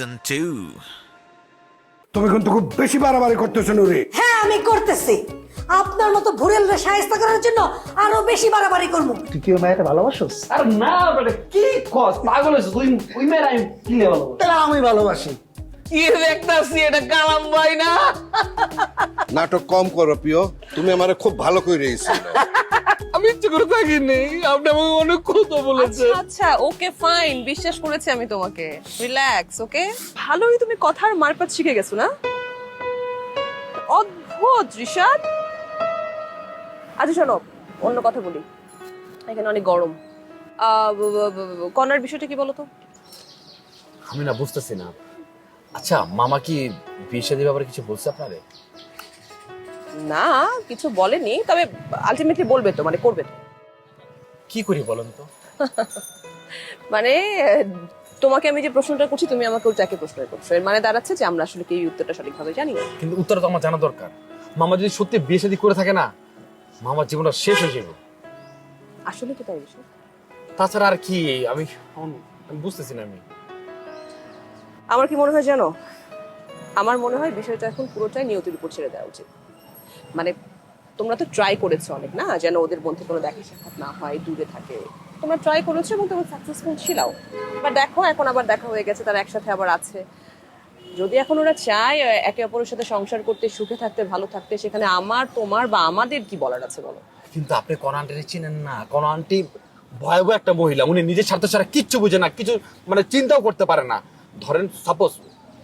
Season 2. তুমি কিন্তু খুব বেশি বাড়াবাড়ি করতেছো নুরি। হ্যাঁ আমি করতেছি। আপনার মতো ভুরেল সাহায্য করার জন্য আরও বেশি বাড়াবাড়ি করব। ওই মেয়েটা ভালোবাসোস আরে না বেটা কি কস? পাগল হয়েছে তুই ওই মেয়ের আমি কি লে ভালো তাহলে আমি ভালোবাসি। কি দেখতাছি এটা কালাম ভাই না? নাটক কম করো প্রিয়। তুমি আমারে খুব ভালো করে রেখেছো আমি ইচ্ছে করে থাকি নেই আপনি আমাকে অনেক কথা বলেছে আচ্ছা আচ্ছা ওকে ফাইন বিশ্বাস করেছি আমি তোমাকে। রিল্যাক্স ওকে ভালোই তুমি কথার মারপাট শিখে গেছো না? অদ্ভুত ঋষাদ আচ্ছা শোনো অন্য কথা বলি। এখানে অনেক গরম। কর্নার বিষয়টা কি বলো তো আমি না বুঝতেছি না। আচ্ছা মামা কি বিয়ে শাদীর ব্যাপারে কিছু বলছে আপনারে? না কিছু বলেনি তবে আলটিমেটলি বলবে তো মানে করবে তো। কি করি বলেন তো? মানে তোমাকে আমি যে প্রশ্নটা করছি তুমি আমাকে ওটাকে প্রশ্ন করছ। এর মানে দাঁড়াচ্ছে যে আমরা আসলে কি এই উত্তরটা সঠিকভাবে জানি? না কিন্তু উত্তরটা তো আমার জানা দরকার। মামা যদি সত্যি বিয়ে শাদী করে থাকে না মামার জীবনটা শেষ হয়ে যাবে। আসলে কি তাই বিষয় তাছাড়া আর কি আমি আমি- আমি বুঝতেছি না আমি। আমার কি মনে হয় জানো? আমার মনে হয় বিষয়টা এখন পুরোটাই নিয়তির উপর ছেড়ে দেওয়া উচিত। মানে তোমরা তো ট্রাই করেছ অনেক না? যেন ওদের মধ্যে কোনো দেখা সাক্ষাৎ না হয় দূরে থাকে। তোমরা ট্রাই করেছ এবং তোমরা সাকসেসফুল ছিলাও। এবার দেখো এখন আবার দেখা হয়ে গেছে তারা একসাথে আবার আছে। যদি এখন ওরা চায় একে অপরের সাথে সংসার করতে সুখে থাকতে ভালো থাকতে সেখানে আমার তোমার বা আমাদের কি বলার আছে বলো? কিন্তু আপনি কোন আন্টিরে চিনেন না। কোন আন্টি ভয়াবহ একটা মহিলা উনি নিজের স্বার্থ ছাড়া কিচ্ছু বুঝে না কিছু মানে চিন্তাও করতে পারে না। ধরেন সাপোজ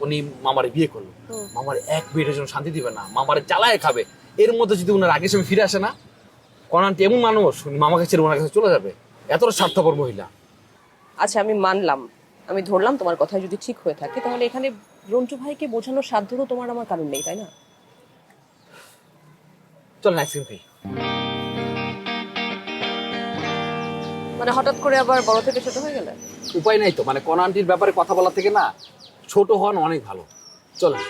উনি মামারে বিয়ে করল। মামার এক বিয়ের জন্য শান্তি দিবে না মামারে জ্বালায় খাবে। এর মধ্যে যদি ওনার আগে সময় ফিরে আসে না কোন আন্টি এমন মানুষ মামা কাছে ওনার কাছে চলে যাবে। এতটা স্বার্থপর মহিলা। আচ্ছা আমি মানলাম। আমি ধরলাম তোমার কথা যদি ঠিক হয়ে থাকে তাহলে এখানে রন্টু ভাইকে বোঝানোর সাধ্য তো তোমার আমার কারণ নেই তাই না? চলেন আইসক্রিম খাই মানে হঠাৎ করে আবার বড় থেকে ছোট হয়ে গেলে? উপায় নাই তো মানে কোন ব্যাপারে কথা বলা থেকে না ছোট হন অনেক ভালো। চলেন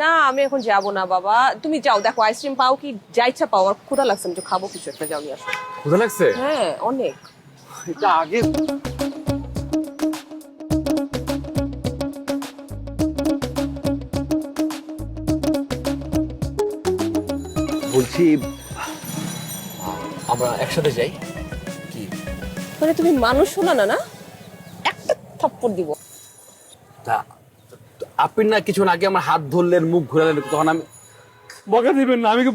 না আমি এখন যাব না বাবা। তুমি যাও দেখো আইসক্রিম পাও কি যা ইচ্ছা পাও। আমার ক্ষুধা লাগছে আমি খাব কিছু একটা যাও নিয়ে আসো। ক্ষুধা লাগছে? হ্যাঁ অনেক। এটা আগে বলছি আমরা একসাথে যাই। কি? মানে তুমি মানুষ শোনা না না? একটা থাপ্পড় দিব। আপনি না কিছুক্ষণ আগে আমার হাত ধরলেন, মুখ ঘুরালেন, তখন আমি বকা দিবেন না, আমি কি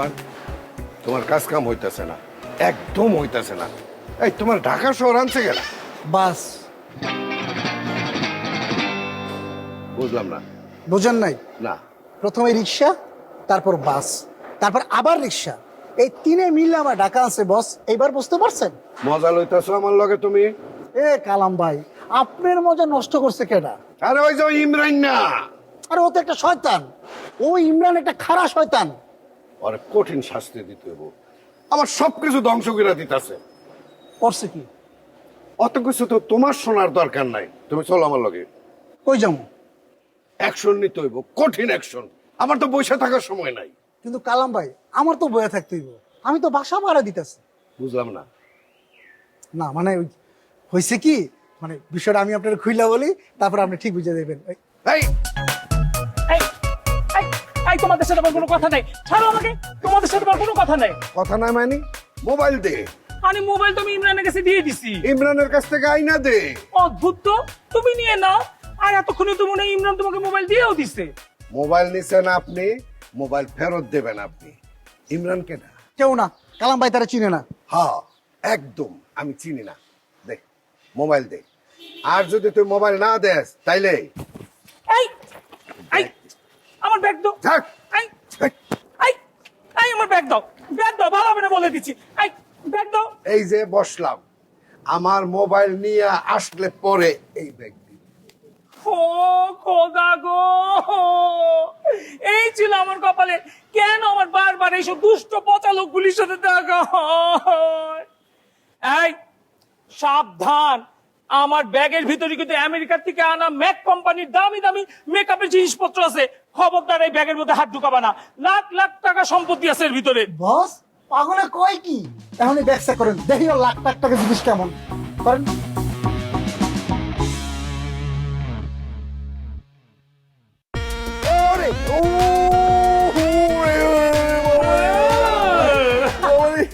তুফান তোমার কাজ কাম হইতেছে না। একদম হইতেছে না। এই তোমার ঢাকা শহর আনছে গেলা বাস। বুঝলাম না। বুঝেন নাই? না। প্রথমে রিক্সা তারপর বাস তারপর আবার রিক্সা। এই তিনে মিলে আমার ঢাকা আছে বস। এইবার বুঝতে পারছেন? মজা লইতেছো আমার লগে তুমি? এ কালাম ভাই আপনার মজা নষ্ট করছে কেডা? আরে ওই যে ইমরান না। আরে ও তো একটা শয়তান। ও ইমরান একটা খারাপ শয়তান। ওর কঠিন শাস্তি দিতে হইব। আমার সবকিছু ধ্বংস করে দিতেছে। করছে কি? অত কিছু তো তোমার শোনার দরকার নাই। তুমি চলো আমার লগে। কই যাব অ্যাকশন নিতে হইব কঠিন অ্যাকশন। আমার তো বসে থাকার সময় নাই। কিন্তু কালাম ভাই আমার তো বয়ে থাকতে হইব। আমি তো বাসা ভাড়া দিতেছি। বুঝলাম না। না মানে ওই হয়েছে কি? মানে বিষয়টা আমি আপনার খুইলা বলি তারপর আপনি ঠিক বুঝে দেবেন। এই! তোমাদের সাথে আমার কোনো কথা নাই। ছাড়ো আমাকে তোমাদের সাথে আমার কোনো কথা নাই। কথা না মানে? মোবাইল দে। আমি মোবাইল তুমি ইমরানের কাছে দিয়ে দিছি। ইমরানের কাছ থেকে আইনা দে। অদ্ভুত তো তুমি নিয়ে নাও। আর এতক্ষণে তো মনে হয় ইমরান তোমাকে মোবাইল দিয়েও দিছে। মোবাইল নিছেন আপনি মোবাইল ফেরত দেবেন আপনি। ইমরান কে না কেউ না কালাম ভাই তারা চিনে না। হ্যাঁ একদম আমি চিনি না। দে মোবাইল দে। আর যদি তুই মোবাইল না দেস তাইলে? এই এই আমার ব্যাগ দাও থাক। আমার ব্যাগ দাও। ব্যাগ দাও ভালো হবে না বলে দিচ্ছি। এই ব্যাগ দাও। এই যে বসলাম আমার মোবাইল নিয়ে আসলে পরে এই ব্যাগ ও খোদা গো এই ছিল আমার কপালে। কেন আমার বারবার এইসব দুষ্ট পচা লোকগুলির সাথে দেখা হয়? এই সাবধান। আমার ব্যাগের ভিতরে কিন্তু আমেরিকার থেকে আনা ম্যাক কোম্পানির দামি দামি মেকআপের জিনিসপত্র আছে। খবরদার এই ব্যাগের মধ্যে হাত ঢুকাবা না। লাখ লাখ টাকা সম্পত্তি আছে এর ভিতরে। বস পাগলে কয় কি? এখনই ব্যবসা করেন দেখি ওর লাখ লাখ টাকা জিনিস কেমন। করেন। ওরে ও ওরে, ওরে, বাবা রে।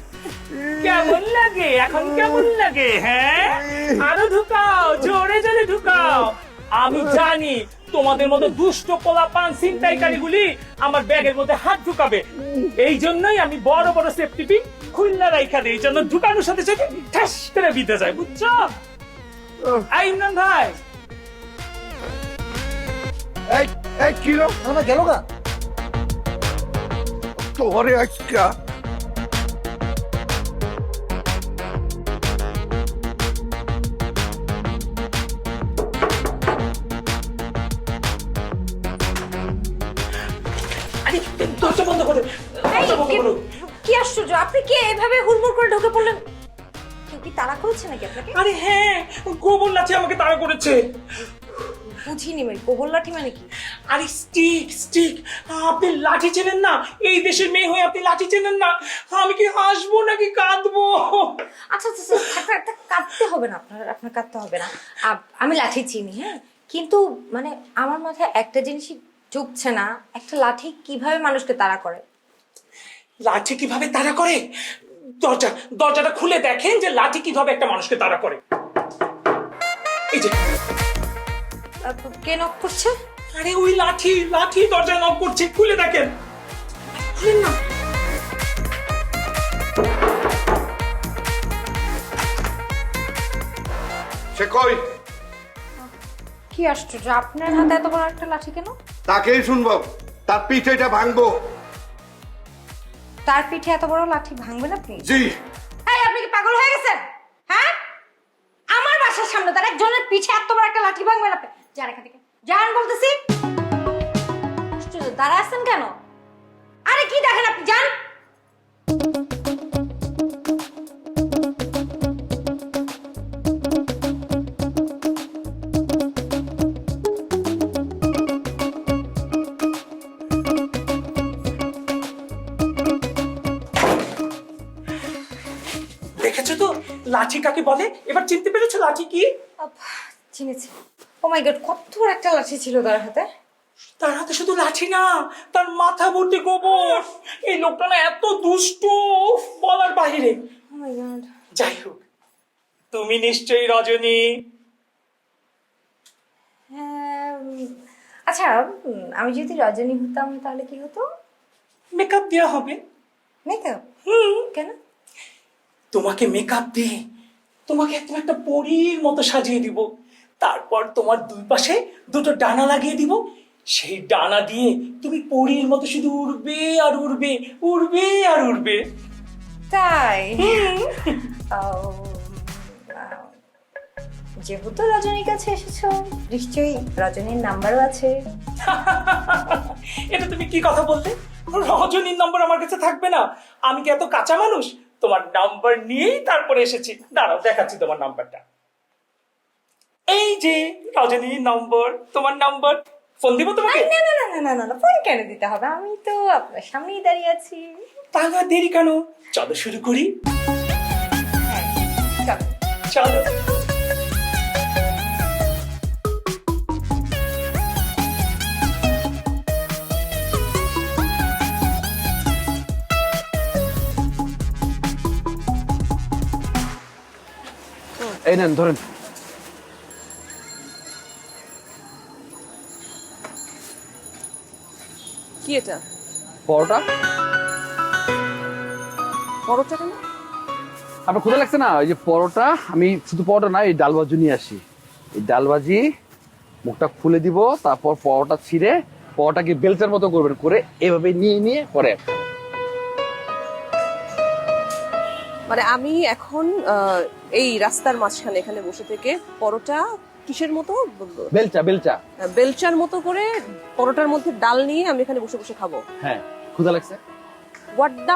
কেমন লাগে? এখন কেমন লাগে হ্যাঁ? আরও ঢুকাও জোরে জোরে ঢুকাও। আমি জানি তোমাদের মতো দুষ্ট পোলা পান ছিনতাইকারী গুলি আমার ব্যাগের মধ্যে হাত ঢুকাবে। এই জন্যই আমি বড় বড় সেফটি পিন খুলনা রাইখা দিই এই জন্য ঢুকানোর সাথে সাথে ঠাস করে বিতে যায় বুঝছ? এই ইমরান ভাই। এই এই কিলো আমরা গেল গা। তোরে আজকা কি এভাবে হুড়মুড় করে ঢুকে পড়লেন? কেউ কি তাড়া করেছে নাকি আপনাকে? আরে হ্যাঁ গোবর লাঠি আমাকে তাড়া করেছে। বুঝিনি মেয়ে গোবর লাঠি মানে কি? আরে স্টিক স্টিক আপনি লাঠি চেনেন না? এই দেশের মেয়ে হয়ে আপনি লাঠি চেনেন না? আমি কি হাসবো নাকি কাঁদবো? আচ্ছা আচ্ছা আচ্ছা, থাক, কাঁদতে হবে না আপনার আপনার কাঁদতে হবে না। আমি লাঠি চিনি হ্যাঁ? কিন্তু মানে আমার মাথায় একটা জিনিসই ঢুকছে না একটা লাঠি কীভাবে মানুষকে তাড়া করে? লাঠি কীভাবে তাড়া করে? দরজা দরজাটা খুলে দেখেন যে লাঠি কীভাবে একটা মানুষকে তাড়া করে। এই যে। কে নক করছে? আরে ওই লাঠি লাঠি দরজা নক করছে খুলে দেখেন। খুলেন না। সে কই? কি আশ্চর্য আপনার হাতে এত বড় একটা লাঠি কেন? তাকেই শুনব। তার পিঠেটা ভাঙবো। তার পিঠে এত বড় লাঠি ভাঙবেন আপনি? জি। এই আপনি কি পাগল হয়ে গেছেন? হ্যাঁ? আমার বাসার সামনে তার একজনের পিঠে এত বড় একটা লাঠি ভাঙবেন আপনি? যান এখান থেকে। যান বলতেছি। দাঁড়া আছেন কেন? আরে কি দেখেন আপনি? যান। দেখেছ তো? লাঠি কাকে বলে? এবার চিনতে পেরেছ লাঠি কি? চিনেছি। ও মাই গড কত বড় একটা লাঠি ছিল তার হাতে। তার হাতে শুধু লাঠি না তার মাথা ভর্তি গোবর। এই লোকটা না এত দুষ্ট বলার বাহিরে। গড যাই হোক তুমি নিশ্চয়ই রজনী। হ্যাঁ আচ্ছা আমি যদি রজনী হতাম তাহলে কি হতো? মেকআপ দেওয়া হবে। মেকআপ হুম। কেন? তোমাকে মেকআপ দিয়ে তোমাকে একদম একটা পরীর মতো সাজিয়ে দিব। তারপর তোমার দুই পাশে দুটো ডানা লাগিয়ে দিব। সেই ডানা দিয়ে তুমি পরীর মতো শুধু উড়বে আর উড়বে উড়বে আর উড়বে। তাই? যেহেতু রজনীর কাছে এসেছ নিশ্চয়ই রজনীর নাম্বারও আছে। এটা তুমি কি কথা বললে? রজনীর নম্বর আমার কাছে থাকবে না। আমি কি এত কাঁচা মানুষ? তোমার নাম্বার নিয়েই তারপরে এসেছি। দাঁড়াও দেখাচ্ছি তোমার নাম্বারটা এই যে রজনী নম্বর তোমার নাম্বার ফোন দিব তোমাকে? না না না না না না ফোন কেন দিতে হবে? আমি তো আপনার সামনেই দাঁড়িয়ে আছি। তাহলে দেরি কেন? চলো শুরু করি। হ্যাঁ চলো। চলো। এই নেন ধরেন। কি এটা? পরোটা? পরোটা কেন? আপনার ক্ষুদা লাগছে না? ওই যে পরোটা আমি শুধু পরোটা না এই ডাল ভাজি নিয়ে আসি। এই ডাল ভাজি মুখটা খুলে দিব তারপর পরোটা ছিঁড়ে পরোটাকে বেলচার মতো করবেন করে এভাবে নিয়ে নিয়ে পরে। মানে আমি এখন এই রাস্তার মাঝখানে এখানে বসে থেকে পরোটা কিসের মতো? বেলচা বেলচা। বেলচার মতো করে পরোটার মধ্যে ডাল নিয়ে আমি এখানে বসে বসে খাব। হ্যাঁ ক্ষুধা লাগছে? হোয়াট দা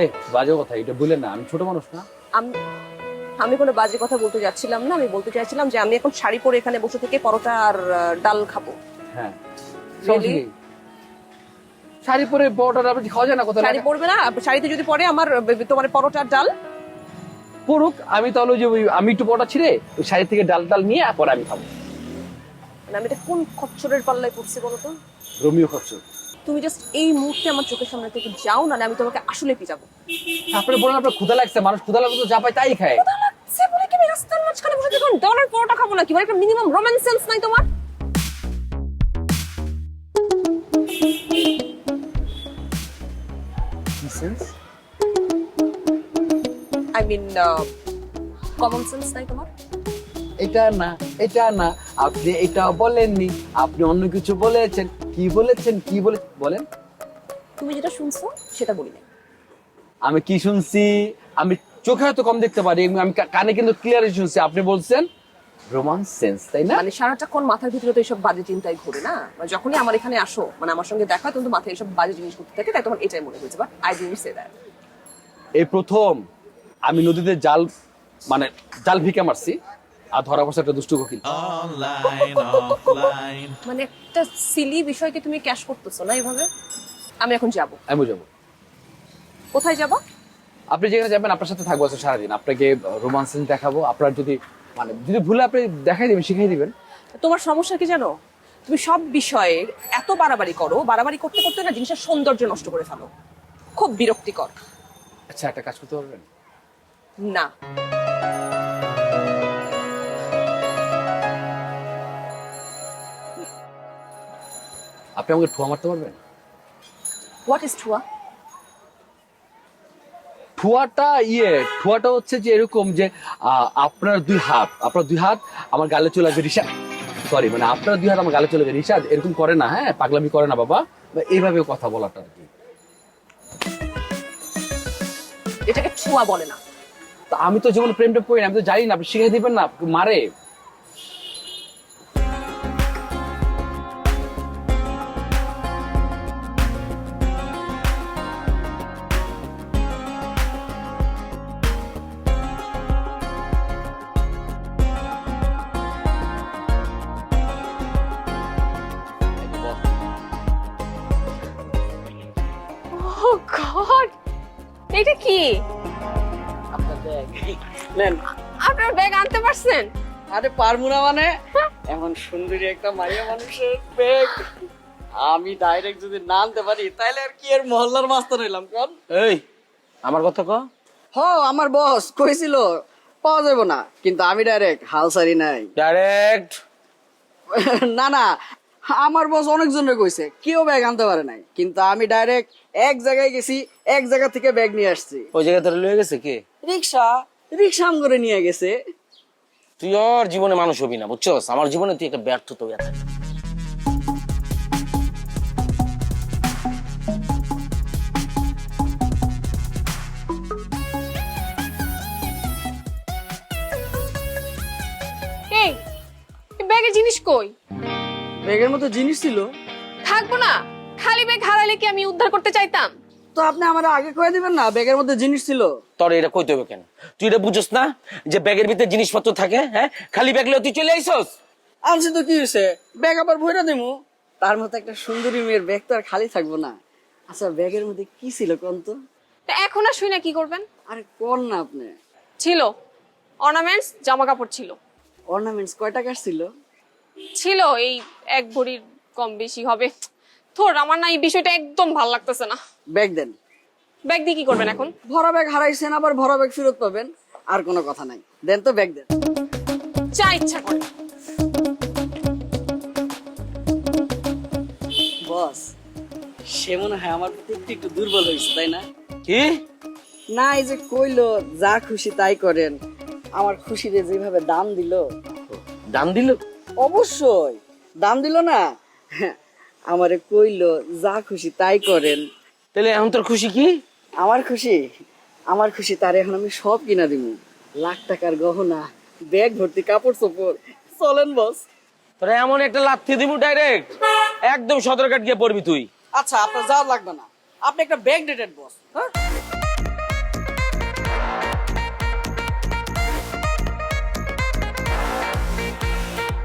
এই বাজে কথা এটা বললেন না আমি ছোট মানুষ না। আমি আমি কোনো বাজে কথা বলতে যাচ্ছিলাম না আমি বলতে চাইছিলাম যে আমি এখন শাড়ি পরে এখানে বসে থেকে পরোটা আর ডাল খাব। হ্যাঁ? শাড়ি পরে বড়টা আপনি খাওয়া যায় না কোথাও শাড়ি পরবে না শাড়িতে যদি পরে আমার তোমার পরোটার ডাল। পড়ুক আমি তাহলে যে ওই আমি একটু বড়টা ছিঁড়ে ওই শাড়ি থেকে ডাল ডাল নিয়ে পরে আমি খাব। মানে আমি এটা কোন খচ্চরের পাল্লায় পড়ছি বলো তো? রোমিও খরচ তুমি জাস্ট এই মুহূর্তে আমার চোখের সামনে থেকে যাও না আমি তোমাকে আসলে পিটাবো। আপনি বলেন আপনার ক্ষুধা লাগছে মানুষ ক্ষুধা লাগলে তো যা পায় তাই খায়। সে বলে কি রাস্তার মাঝখানে বসে দেখুন ডলার পরোটা খাব না কি মানে একটা মিনিমাম রোম্যান্স সেন্স নাই তোমার? আই মিন কমন সেন্স নাই তোমার? এটা না এটা না। আপনি এটা বলেননি আপনি অন্য কিছু বলেছেন। কি বলেছেন কি বলে বলেন। তুমি যেটা শুনছো সেটা বলি নাই। আমি কি শুনছি? আমি চোখে হয়তো কম দেখতে পারি আমি কানে কিন্তু ক্লিয়ার শুনছি। আপনি বলছেন রোমান্স সেন্স তাই না? মানে সারাটাক্ষণ মাথার ভিতরে তো এইসব বাজে চিন্তাই ঘুরে না? মানে যখনই আমার এখানে আসো মানে আমার সঙ্গে দেখা হয়, তখন তো মাথায় এইসব বাজে জিনিস ঘুরতে থাকে তাই তোমার এটাই মনে হয়েছে but I didn't say that এই প্রথম আমি নদীতে জাল মানে জাল ভিকে মারছি আর ধরা পড়ছে একটা দুষ্টু কোকিল। মানে একটা সিলি বিষয়কে তুমি ক্যাশ করতেছো না এভাবে? আমি এখন যাব। আমি যাব। কোথায় যাব? আপনি যেখানে যাবেন আপনার সাথে থাকব সারাদিন। আপনাকে রোমান্স দেখাবো। আপনার যদি মানে যদি ভুলে আপনি দেখাই দিবেন শিখাই দিবেন। তোমার সমস্যা কি জানো? তুমি সব বিষয়ে এত বাড়াবাড়ি করো বাড়াবাড়ি করতে করতে না জিনিসের সৌন্দর্য নষ্ট করে ফেলো। খুব বিরক্তিকর। আচ্ছা একটা কাজ করতে পারবেন? না। আপনি আমাকে ঠুয়া মারতে পারবেন? What is ঠুয়া? ঠুয়াটা ইয়ে ঠুয়াটা হচ্ছে যে এরকম যে আপনার দুই হাত আপনার দুই হাত আমার গালে চলে আসবে রিসাদ সরি মানে আপনার দুই হাত আমার গালে চলে যাবে রিসাদ এরকম করে না হ্যাঁ? পাগলামি করে না বাবা। এইভাবে কথা বলাটা আর কি। এটাকে ছোঁয়া বলে না। তা আমি তো যেমন প্রেমটা করি না আমি তো জানি না আপনি শিখে দিবেন না মারে। গড! এটা কি? নেন। আপনার ব্যাগ আনতে পারছেন? আরে পারব না মানে? এমন সুন্দরী একটা মাইয়া মানুষের ব্যাগ। আমি ডাইরেক্ট যদি না আনতে পারি তাহলে আর কি এর মহল্লার মাস্টার হইলাম কোন? এই আমার কথা ক। হ আমার বস কইছিল পাওয়া যাবে না কিন্তু আমি ডাইরেক্ট হাল সারি নাই। ডাইরেক্ট না না আমার বস অনেকজনের কইছে কেউ ব্যাগ আনতে পারে নাই। কিন্তু আমি ডাইরেক্ট এক জায়গায় গেছি এক জায়গা থেকে ব্যাগ নিয়ে আসছি। ওই জায়গায় তোর লয়ে গেছে কে? রিক্সা রিক্সা আম করে নিয়ে গেছে। তুই আর জীবনে মানুষ হবি না বুঝছস? আমার জীবনে তুই একটা ব্যর্থ তো আছে এই এই ব্যাগে জিনিস কই? ব্যাগের মতো জিনিস ছিল। থাকব না। খালি ব্যাগ হারালে কি আমি উদ্ধার করতে চাইতাম? তো আপনি আমার আগে কয়ে দিবেন না ব্যাগের মধ্যে জিনিস ছিল? তোর এটা কইতে হবে কেন? তুই এটা বুঝছস না যে ব্যাগের ভিতরে জিনিসপত্র থাকে হ্যাঁ? খালি ব্যাগ লয়ে তুই চলে আইছস আনছি তো কি হয়েছে ব্যাগ আবার ভরে দিমু। তার মতো একটা সুন্দরী মেয়ের ব্যাগ তো আর খালি থাকব না। আচ্ছা ব্যাগের মধ্যে কি ছিল কোন তো? তা এখন আর শুই না কি করবেন? আরে কোন না আপনি? ছিল। অর্নামেন্টস জামা কাপড় ছিল। অর্নামেন্টস কয় টাকার ছিল? ছিল এই এক ভরির কম বেশি হবে। থোর আমার না এই বিষয়টা একদম ভালো লাগতেছে না। ব্যাগ দেন। ব্যাগ দিয়ে কি করবেন এখন? ভরা ব্যাগ হারাইছেন আবার ভরা ব্যাগ ফেরত পাবেন। আর কোনো কথা নাই। দেন তো ব্যাগ দেন। যা ইচ্ছা করে। বস সে মনে হয় আমার প্রতি একটু একটু দুর্বল হয়েছে তাই না? কি? না এই যে কইলো যা খুশি তাই করেন। আমার খুশিতে যেভাবে দাম দিল। দাম দিল? অবশ্যই। দাম দিল না? আমারে কইলো যা খুশি তাই করেন। তাহলে এখন তোর খুশি কি? আমার খুশি? আমার খুশি তার এখন আমি সব কিনা দিব লাখ টাকার গহনা ব্যাগ ভর্তি কাপড় চোপড় চলেন বস। তোরা এমন একটা লাথি দিবু ডাইরেক্ট একদম সদর কাট গিয়ে পড়বি তুই। আচ্ছা আপনার যাওয়ার লাগবে না। আপনি একটা ব্যাগ ডেটেড বস হ্যাঁ?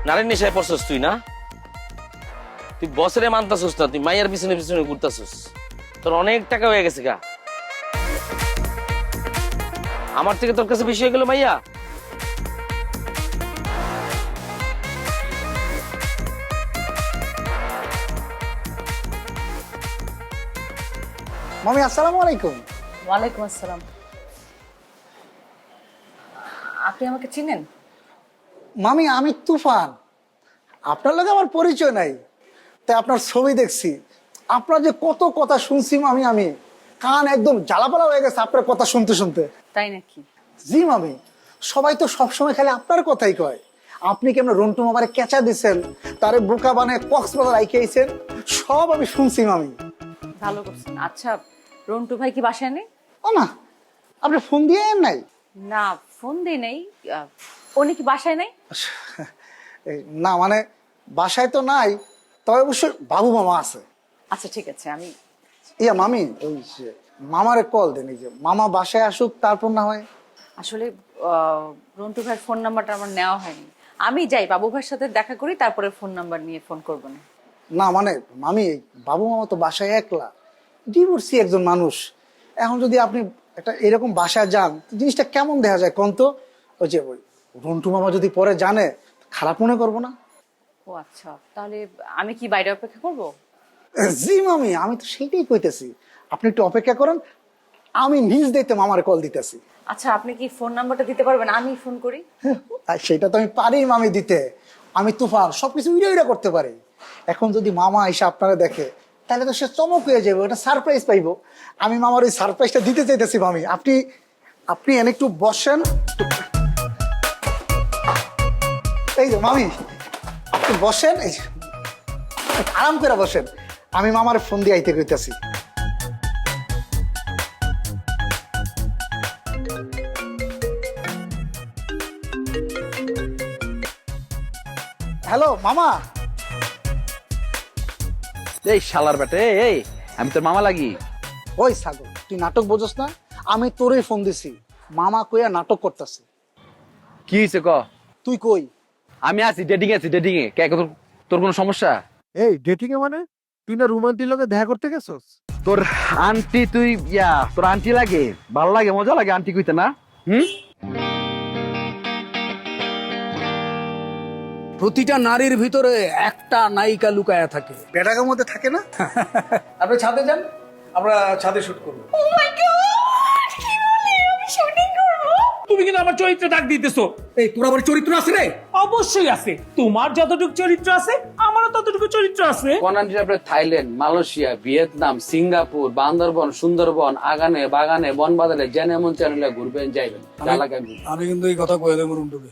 নারীর নেশায় পড়ছস তুই না? তুই বছরে মানতাছস না তুই মাইয়ার পিছনে পিছনে ঘুরতাছস। তোর অনেক টাকা হয়ে গেছে গা। আমার থেকে তোর কাছে বেশি হয়ে গেল মাইয়া? মামি আসসালামু আলাইকুম। ওয়ালাইকুম আসসালাম। আপনি আমাকে চিনেন? মামি আমি তুফান। আপনার লগে আমার পরিচয় নাই। তাই আপনার ছবি দেখছি। আপনার যে কত কথা শুনছি মামি আমি। কান একদম জ্বালাপালা হয়ে গেছে আপনার কথা শুনতে শুনতে। তাই নাকি? জি মামি সবাই তো সবসময় খালি আপনার কথাই কয়। আপনি কেমন রন্টু মামারে কেঁচা দিছেন? তারে বোকা বানায় কক্সবাজার আইকে আইছেন? সব আমি শুনছি মামি। ভালো করছেন। আচ্ছা রন্টু ভাই কি বাসায় নেই? ও না আপনি ফোন দিয়ে নাই? না ফোন দিই নেই। উনি কি বাসায় নেই? না মানে বাসায় তো নাই তবে অবশ্যই বাবু মামা আছে। আচ্ছা ঠিক আছে আমি ইয়া মামি ওই মামারে কল দেন এই যে মামা বাসায় আসুক তারপর না হয় আসলে রন্টু ভাইয়ের ফোন নাম্বারটা আমার নেওয়া হয়নি। আমি যাই বাবু ভাইয়ের সাথে দেখা করি তারপরে ফোন নাম্বার নিয়ে ফোন করব না। না মানে মামি বাবু মামা তো বাসায় একলা। ডিভোর্সি একজন মানুষ। এখন যদি আপনি একটা এরকম বাসায় যান জিনিসটা কেমন দেখা যায় কোন তো? ওই যে রন্টু মামা যদি পরে জানে খারাপ মনে করব না। ও আচ্ছা তাহলে আমি কি বাইরে অপেক্ষা করব? জি মামি আমি তো সেইটাই কইতেছি। আপনি একটু অপেক্ষা করেন আমি নিজ দেখতে মামার কল দিতেছি। আচ্ছা আপনি কি ফোন নাম্বারটা দিতে পারবেন? আমি ফোন করি। আর সেটা তো আমি পারি মামি দিতে। আমি তুফান সবকিছু উড়ে উড়ে করতে পারি। এখন যদি মামা এসে আপনারা দেখে তাহলে তো সে চমক হয়ে যাবে ওটা সারপ্রাইজ পাইবো। আমি মামার ওই সারপ্রাইজটা দিতে চাইতেছি মামি। আপনি আপনি এনে একটু বসেন। এই যে মামি আপনি বসেন এই যে, আরাম করে বসেন। আমি মামার ফোন দিয়ে আইতে কইতাছি। হ্যালো মামা। এই শালার বেটে এই আমি তোর মামা লাগি। ওই ছাগল তুই নাটক বোঝস না? আমি তোরই ফোন দিছি। মামা কইয়া নাটক করতেছে। কি হয়েছে ক? তুই কই? আমি আছি ডেটিং আছি ডেটিং এ কে তোর তোর কোনো সমস্যা? এই ডেটিং এ মানে? তুই না রোমান্টির লগে দেখা করতে গেছস? তোর আন্টি তুই ইয়া তোর আন্টি লাগে? ভালো লাগে মজা লাগে আন্টি কইতে না? হুম? প্রতিটা নারীর ভিতরে একটা নায়িকা লুকায়া থাকে। বেটাকের মধ্যে থাকে না? আপনি ছাদে যান আমরা ছাদে শুট করব তুমি কিন্তু আমার চরিত্রে দাগ দিতেছো। এই তোর আবার চরিত্র আছে রে? অবশ্যই আছে। তোমার যতটুকু চরিত্র আছে আমারও ততটুকু চরিত্র আছে। কোনান আন্টি আপনার Thailand Malaysia Vietnam Singapore Bandarban Sundarban আগানে বাগানে বনবাজারে জেনে এমন চ্যানেলে ঘুরবেন যাইবেন। আমি কিন্তু এই কথা কয়ে দেবো রুন্টুকে।